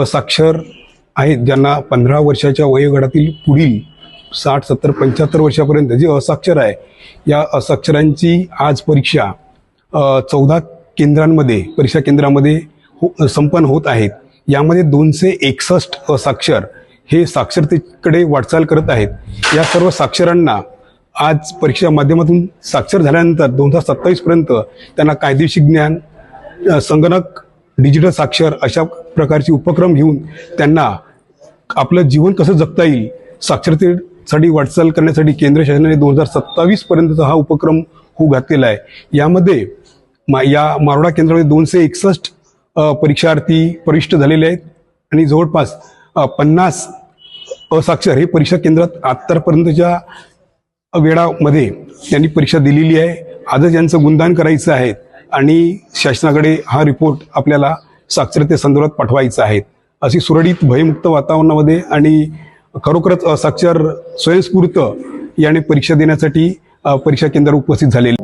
असाक्षर आहेत ज्यांना पंधरा वर्षाच्या वयोगटातील पुढील साठ सत्तर पंच्याहत्तर वर्षापर्यंत जे असाक्षर आहे या असाक्षरांची आज परीक्षा चौदा केंद्रांमध्ये परीक्षा केंद्रामध्ये हो संपन्न होत आहेत. यामध्ये दोनशे एकसष्ट असाक्षर हे साक्षरतेकडे वाटचाल करत आहेत. या सर्व साक्षरांना आज परीक्षा माध्यमातून साक्षर झाल्यानंतर दोन हजार सत्तावीसपर्यंत त्यांना कायदेशीर ज्ञान संगणक डिजिटल साक्षर अशा प्रकारचे उपक्रम घेऊन त्यांना आपलं जीवन कसं जगता येईल साक्षरतेसाठी वाटचाल करण्यासाठी केंद्र शासनाने दोन हजार सत्तावीस पर्यंतचा हा उपक्रम होऊ घातलेला आहे. यामध्ये मा या मारोडा केंद्रामध्ये दोनशे एकसष्ट परीक्षार्थी प्रविष्ट झालेले आहेत आणि जवळपास पन्नास असाक्षर हे परीक्षा केंद्रात आत्तापर्यंतच्या वेळामध्ये त्यांनी परीक्षा दिलेली आहे. आजच यांचं गुणदान करायचं आहे. आणि शासनाकडे हा रिपोर्ट आपल्याला साक्षरते संदर्भात पाठवायचा आहे. अशी सुरळीत भयमुक्त वातावरणामध्ये आणि खरोखरच असाक्षर स्वयंस्फूर्त याने परीक्षा देण्यासाठी परीक्षा केंद्रावर उपस्थित झालेली